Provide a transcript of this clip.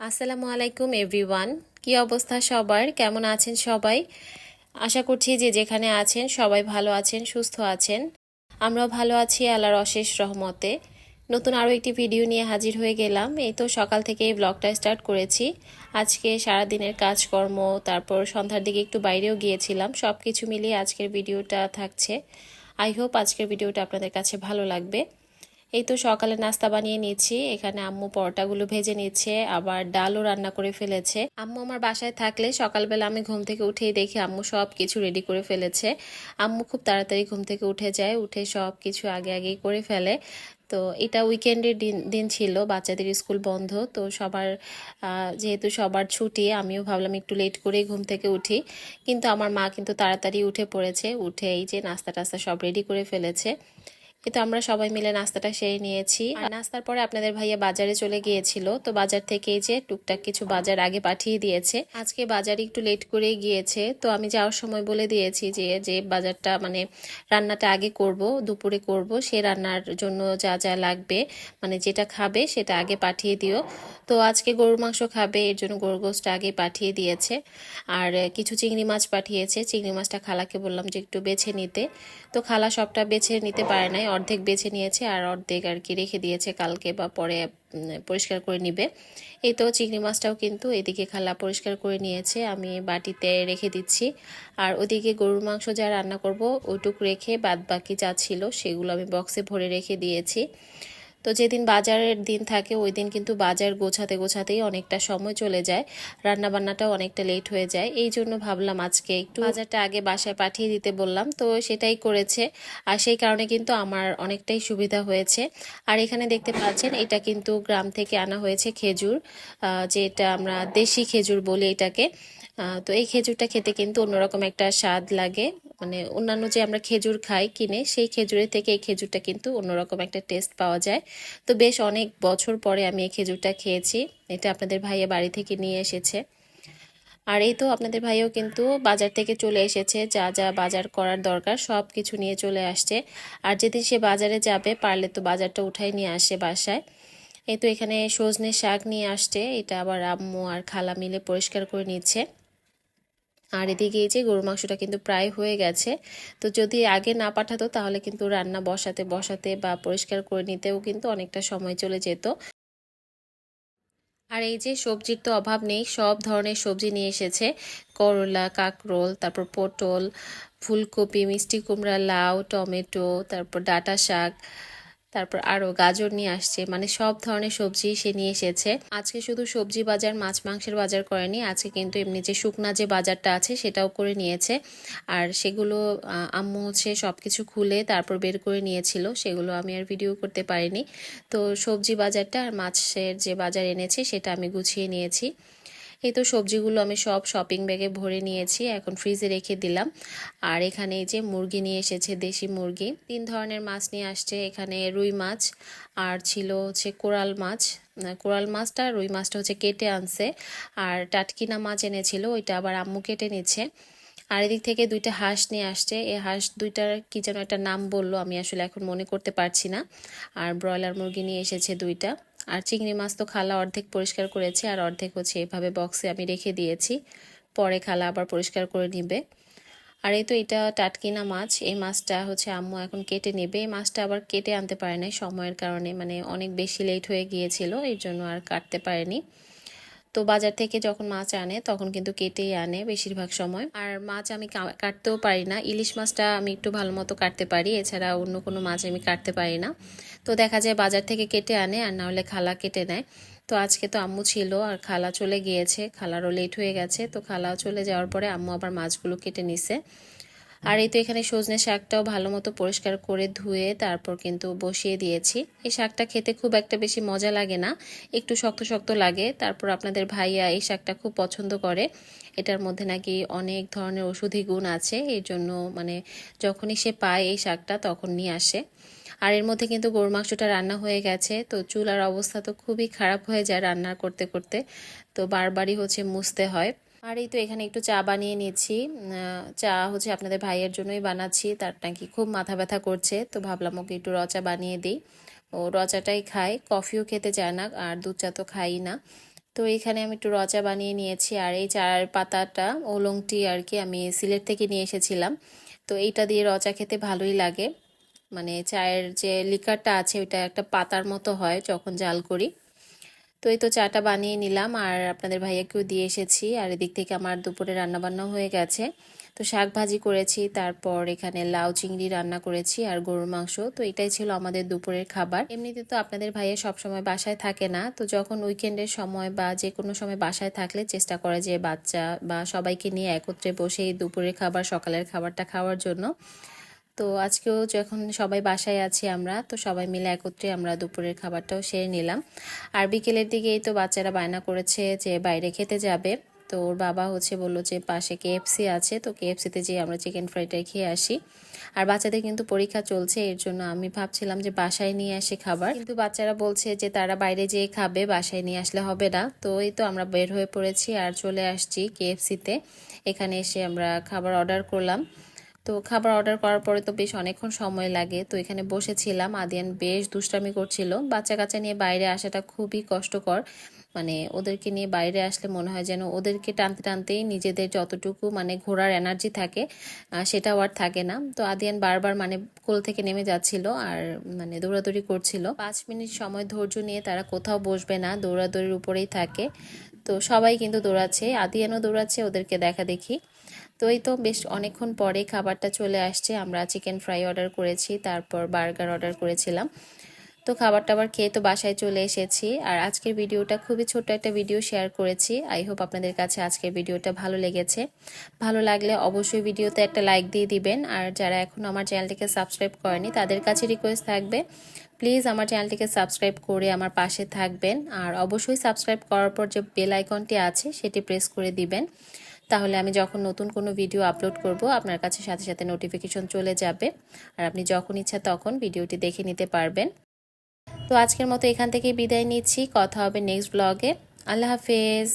আসসালামু আলাইকুম, এভরিওয়ান। কি অবস্থা সবার? কেমন আছেন সবাই? আশা করছি যে যেখানে আছেন সবাই ভালো আছেন, সুস্থ আছেন। আমরাও ভালো আছি আল্লাহর অশেষ রহমতে। নতুন আরও একটি ভিডিও নিয়ে হাজির হয়ে গেলাম। এই তো সকাল থেকে এই ব্লগটা স্টার্ট করেছি। আজকে সারা দিনের কাজকর্ম, তারপর সন্ধ্যার দিকে একটু বাইরেও গিয়েছিলাম। সব কিছু মিলিয়ে আজকের ভিডিওটা থাকছে। আই হোপ আজকের ভিডিওটা আপনাদের কাছে ভালো লাগবে। এই তো সকালে নাস্তা বানিয়ে নিচ্ছি এখানে আম্মু পরোটাগুলো ভেজে নিচ্ছে, আবার ডালও রান্না করে ফেলেছে। আম্মু আমার বাসায় থাকলে সকালবেলা আমি ঘুম থেকে উঠেই দেখি আম্মু সব কিছু রেডি করে ফেলেছে। আম্মু খুব তাড়াতাড়ি ঘুম থেকে উঠে যায়, উঠে সব কিছু আগে আগেই করে ফেলে। তো এটা উইকেন্ডের দিন দিন ছিল, বাচ্চাদের স্কুল বন্ধ, তো সবার যেহেতু সবার ছুটি, আমিও ভাবলাম একটু লেট করেই ঘুম থেকে উঠি। কিন্তু আমার মা কিন্তু তাড়াতাড়ি উঠে পড়েছে, উঠে এই যে নাস্তা টাস্তা সব রেডি করে ফেলেছে। কিন্তু আমরা সবাই মিলে নাস্তাটা সেরে নিয়েছি। আর নাস্তার পরে আপনাদের ভাইয়া বাজারে চলে গিয়েছিল, তো বাজার থেকে যে টুকটাক কিছু বাজার আগে পাঠিয়ে দিয়েছে। আজকে বাজারে একটু লেট করে গিয়েছে, তো আমি যাওয়ার সময় বলে দিয়েছি যে যে বাজারটা মানে রান্নাটা আগে করব, দুপুরে করব, সে রান্নার জন্য যা যা লাগবে মানে যেটা খাবে সেটা আগে পাঠিয়ে দিও। তো আজকে গরুর মাংস খাবে, এর জন্য গরুর গোষ্ঠটা আগে পাঠিয়ে দিয়েছে। আর কিছু চিংড়ি মাছ পাঠিয়েছে, চিংড়ি মাছটা খালাকে বললাম যে একটু বেছে নিতে। তো খালা সবটা বেছে নিতে পারে নাই অর্ধেক বেছে নিয়েছে আর অর্ধেক আর কি রেখে দিয়েছে কালকে বা পরে পরিষ্কার করে নিবে। এই তো চিংড়ি মাছটাও কিন্তু এদিকে খালা পরিষ্কার করে নিয়েছে, আমি বাটিতে রেখে দিচ্ছি। আর ওদিকে গরুর মাংস যা রান্না করব ওইটুক রেখে বাদ বাকি যা ছিল সেগুলো আমি বক্সে ভরে রেখে দিয়েছি। তো যেদিন বাজারের দিন থাকে, ওই দিন কিন্তু বাজার গোছাতে গোছাতেই অনেকটা সময় চলে যায়। রান্না বান্নাটাও অনেকটা লেট হয়ে যায়। এই জন্য ভাবলাম আজকে একটু বাজারটা আগে বাসায় পাঠিয়ে দিতে বললাম। তো সেটাই করেছে। আর সেই কারণে কিন্তু আমার অনেকটাই সুবিধা হয়েছে। আর এখানে দেখতে পাচ্ছেন, এটা কিন্তু গ্রাম থেকে আনা হয়েছে খেজুর যেটা আমরা দেশি খেজুর বলি এটাকে। তো এই খেজুরটা খেতে কিন্তু অন্যরকম একটা স্বাদ লাগে। মানে অন্যান্য যে আমরা খেজুর খাই, কিনে, সেই খেজুরের থেকে এই খেজুরটা কিন্তু অন্যরকম একটা টেস্ট পাওয়া যায়। তো বেশ অনেক বছর পরে আমি এই খেজুরটা খেয়েছি। এটা আপনাদের ভাইয়া বাড়ি থেকে নিয়ে এসেছে। আর এই তো আপনাদের ভাইও কিন্তু বাজার থেকে চলে এসেছে, যা যা বাজার করার দরকার সব কিছু নিয়ে চলে আসছে। আর যেদিন সে বাজারে যাবে, পারলে তো বাজারটা উঠাই নিয়ে আসে বাসায়। এই তো এখানে সজনে শাক নিয়ে আসছে, এটা আবার আম্মু আর খালা মিলে পরিষ্কার করে নিচ্ছে। আর এদিকে এই যে গরুর মাংসটা কিন্তু প্রায় হয়ে গেছে। তো যদি আগে না পাঠাতো, তাহলে কিন্তু রান্না বসাতে বসাতে বা পরিষ্কার করে নিতেও কিন্তু অনেকটা সময় চলে যেত। আর এই যে সবজির তো অভাব নেই, সব ধরনের সবজি নিয়ে এসেছে। করলা, কাকরোল, তারপর পটল, ফুলকপি, মিষ্টি কুমড়া, লাউ, টমেটো, তারপর ডাটা শাক তারপর আরও গাজর নিয়ে আসছে। মানে সব ধরনের সবজি সে নিয়ে এসেছে। আজকে শুধু সবজি বাজার, মাছ মাংসের বাজার করেনি, আজকে কিন্তু এমনি যে শুকনা যে বাজারটা আছে সেটাও করে নিয়েছে। আর সেগুলো আম্মু হচ্ছে সব কিছু খুলে তারপর বের করে নিয়েছিল, সেগুলো আমি আর ভিডিও করতে পারিনি। তো সবজি বাজারটা আর মাছের যে বাজার এনেছে সেটা আমি গুছিয়ে নিয়েছি। এই তো সবজিগুলো আমি সব শপিং ব্যাগে ভরে নিয়েছি, এখন ফ্রিজে রেখে দিলাম। আর এখানে এই যে মুরগি নিয়ে এসেছে, দেশি মুরগি। তিন ধরনের মাছ নিয়ে আসছে, এখানে রুই মাছ, আর ছিল হচ্ছে কোরাল মাছ। কোরাল মাছটা, রুই মাছটা হচ্ছে কেটে আনছে। আর টাটকিনা মাছ এনেছিল, ওইটা আবার আম্মু কেটে নিচ্ছে। আর এদিক থেকে দুইটা হাঁস নিয়ে আসছে। এই হাঁস দুইটার কি যেন একটা নাম বলল আমি আসলে এখন মনে করতে পারছি না। আর ব্রয়লার মুরগি নিয়ে এসেছে দুইটা। আর চিংড়ি মাছ তো খালা অর্ধেক পরিষ্কার করেছে আর অর্ধেক হচ্ছে এভাবে বক্সে আমি রেখে দিয়েছি। পরে খালা আবার পরিষ্কার করে নিবে। আর এই তো এটা টাটকিনা মাছ। এই মাছটা হচ্ছে আম্মু এখন কেটে নেবে। এই মাছটা আবার কেটে আনতে পারে নাই সময়ের কারণে। মানে অনেক বেশি লেট হয়ে গিয়েছিল এই জন্য আর কাটতে পারেনি। তো বাজার থেকে যখন মাছ আনে, তখন কিন্তু কেটেই আনে বেশিরভাগ সময়। আর মাছ আমি কাটতেও পারি না। ইলিশ মাছটা আমি একটু ভালো মতো কাটতে পারি, এছাড়া অন্য কোনো মাছ আমি কাটতে পারি না। তো দেখা যায় বাজার থেকে কেটে আনে, আর না হলে খালা কেটে নেয়। তো আজকে তো আম্মু ছিল, আর খালা চলে গিয়েছে। খালারও লেট হয়ে গেছে। তো খালা চলে যাওয়ার পরে আম্মু আবার মাছগুলো কেটে নিছে। আর এই তো এখানে সজনে শাকটাও ভালো মতো পরিষ্কার করে ধুয়ে তারপর কিন্তু বসিয়ে দিয়েছি। এই শাকটা খেতে খুব একটা বেশি মজা লাগে না, একটু শক্ত শক্ত লাগে। তারপর আপনাদের ভাইয়া এই শাকটা খুব পছন্দ করে। এটার মধ্যে নাকি অনেক ধরনের ওষুধি গুণ আছে এই জন্য মানে যখনই সে পায় এই শাকটা তখন নিয়ে আসে। আর এর মধ্যে কিন্তু গরু মাংসটা রান্না হয়ে গেছে, তো চুলার অবস্থা তো খুবই খারাপ হয়ে যায় রান্না করতে করতে। তো বারবারই হচ্ছে মুছতে হয়। আর এই তো এখানে একটু চা বানিয়ে নিচ্ছি। চা হচ্ছে আপনাদের ভাইয়ের জন্যই বানাচ্ছি। তার নাকি খুব মাথা ব্যথা করছে, তো ভাবলাম ওকে একটু রচা বানিয়ে দিই। ও রচাটাই খায়, কফিও খেতে চায় না, আর দুধ চা তো খাই না। তো এখানে আমি একটু রচা বানিয়ে নিয়েছি, আর এই চার পাতাটা ওলংটি আর কি আমি সিলেট থেকে নিয়ে এসেছিলাম। তো এইটা দিয়ে রচা খেতে ভালোই লাগে। মানে চায়ের যে লিকারটা আছে, ওইটা একটা পাতার মতো হয়, যখন জাল করি। তো এই তো চাটা বানিয়ে নিলাম আর আপনাদের ভাইয়াকেও দিয়ে এসেছি আর এদিক থেকে আমার দুপুরে রান্নাবান্না হয়ে গেছে। তো শাক ভাজি করেছি, তারপর এখানে লাউ চিংড়ি রান্না করেছি আর গরুর মাংস। তো এটাই ছিল আমাদের দুপুরের খাবার। এমনিতে তো আপনাদের ভাইয়া সবসময় বাসায় থাকে না। তো যখন উইকেন্ডের সময় বা যে কোনো সময় বাসায় থাকলে চেষ্টা করে যে বাচ্চা বা সবাইকে নিয়ে একত্রে বসে দুপুরের খাবার, সকালের খাবারটা খাওয়ার জন্য। তো আজকেও যখন সবাই বাসায় আছি আমরা, তো সবাই মিলে একত্রে আমরা দুপুরের খাবারটাও সেরে নিলাম। আর বিকেলের দিকেই তো বাচ্চারা বায়না করেছে যে বাইরে খেতে যাবে। তো ওর বাবা হচ্ছে বলল যে পাশে কেএফসি আছে, তো কেএফসিতে যেয়ে আমরা চিকেন ফ্রাইটাই খেয়ে আসি। আর বাচ্চাদের কিন্তু পরীক্ষা চলছে, এর জন্য আমি ভাবছিলাম যে বাসায় নিয়ে আসি খাবার। কিন্তু বাচ্চারা বলছে যে তারা বাইরে যেয়ে খাবে, বাসায় নিয়ে আসলে হবে না। তো এই তো আমরা বের হয়ে পড়েছি আর চলে আসছি কেএফসিতে এখানে এসে আমরা খাবার অর্ডার করলাম। তো খাবার অর্ডার করার পরে তো বেশ অনেকক্ষণ সময় লাগে। তো এখানে বসেছিলাম। আদিয়ান বেশ দুষ্টামি করছিল। বাচ্চা কাচ্চা নিয়ে বাইরে আসাটা খুবই কষ্টকর। মানে ওদেরকে নিয়ে বাইরে আসলে মনে হয় যেন ওদেরকে টানতে টানতেই নিজেদের যতটুকু মানে ঘোরার এনার্জি থাকে সেটাও আর থাকে না। তো আদিয়ান বারবার মানে কোল থেকে নেমে যাচ্ছিল আর মানে দৌড়াদৌড়ি করছিল। পাঁচ মিনিট সময় ধৈর্য নিয়ে তারা কোথাও বসবে না, দৌড়াদৌড়ির উপরেই থাকে। তো সবাই কিন্তু দৌড়াচ্ছে। আদিয়ানও দৌড়াচ্ছে, ওদেরকে দেখা দেখি। তো এই তো বেশ অনেকক্ষণ পরে খাবারটা চলে আসছে। আমরা চিকেন ফ্রাই অর্ডার করেছি, তারপর বার্গার অর্ডার করেছিলাম। তো খাবার টাবার খেয়ে তো বাসায় চলে এসেছি। আর আজকের ভিডিওটা খুবই ছোট্ট একটা ভিডিও শেয়ার করেছি। আই হোপ আপনাদের কাছে আজকের ভিডিওটা ভালো লেগেছে। ভালো লাগলে অবশ্যই ভিডিওতে একটা লাইক দিয়ে দিবেন। আর যারা এখন আমার চ্যানেলটিকে সাবস্ক্রাইব করেনি, তাদের কাছে রিকোয়েস্ট থাকবে প্লিজ আমার চ্যানেলটিকে সাবস্ক্রাইব করে আমার পাশে থাকবেন। আর অবশ্যই সাবস্ক্রাইব করার পর যে বেল আইকনটি আছে, সেটি প্রেস করে দিবেন। তাহলে আমি যখন নতুন কোনো ভিডিও আপলোড করব, আপনার কাছে সাথে সাথে নোটিফিকেশন চলে যাবে। আর আপনি যখন ইচ্ছা তখন ভিডিওটি দেখে নিতে পারবেন। তো আজকের মতো এখান থেকে বিদায় নিচ্ছি। কথা হবে নেক্সট ব্লগে আল্লাহ হাফেজ।